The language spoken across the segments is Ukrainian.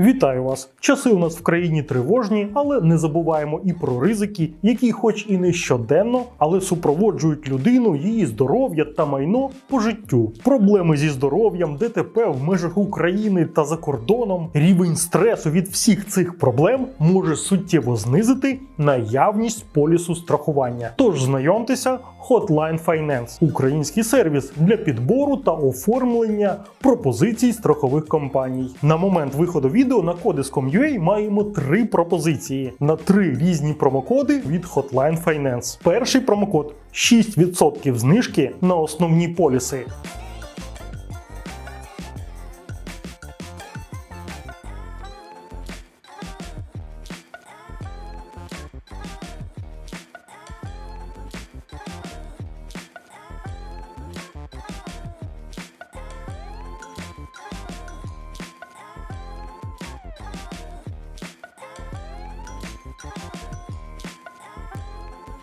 Вітаю вас! Часи у нас в країні тривожні, але не забуваємо і про ризики, які, хоч і не щоденно, але супроводжують людину, її здоров'я та майно по життю. Проблеми зі здоров'ям, ДТП в межах України та за кордоном. Рівень стресу від всіх цих проблем може суттєво знизити наявність полісу страхування. Тож знайомтеся, Hotline Finance – український сервіс для підбору та оформлення пропозицій страхових компаній. На момент виходу відео на Codes.com.ua маємо три пропозиції на три різні промокоди від Hotline Finance. Перший промокод 6% знижки на основні поліси.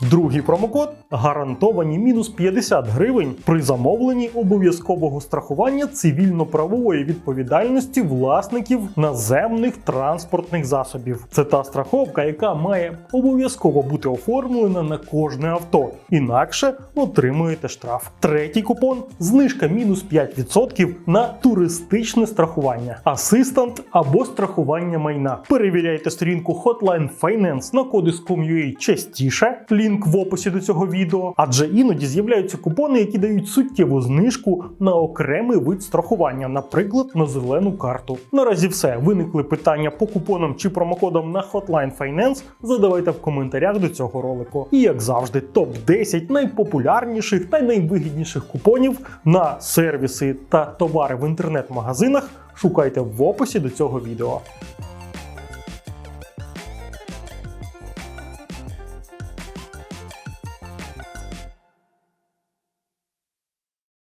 Другий промокод гарантовані мінус 50 гривень при замовленні обов'язкового страхування цивільно-правової відповідальності власників наземних транспортних засобів. Це та страховка, яка має обов'язково бути оформлена на кожне авто, інакше отримуєте штраф. Третій купон знижка мінус 5% на туристичне страхування, асистант або страхування майна. Перевіряйте сторінку Hotline Finance на Codiscom.ua частіше. Лінк в описі до цього відео, адже іноді з'являються купони, які дають суттєву знижку на окремий вид страхування, наприклад, на зелену карту. Наразі все. Виникли питання по купонам чи промокодам на Hotline Finance. Задавайте в коментарях до цього ролику. І як завжди, топ 10 найпопулярніших та найвигідніших купонів на сервіси та товари в інтернет-магазинах шукайте в описі до цього відео.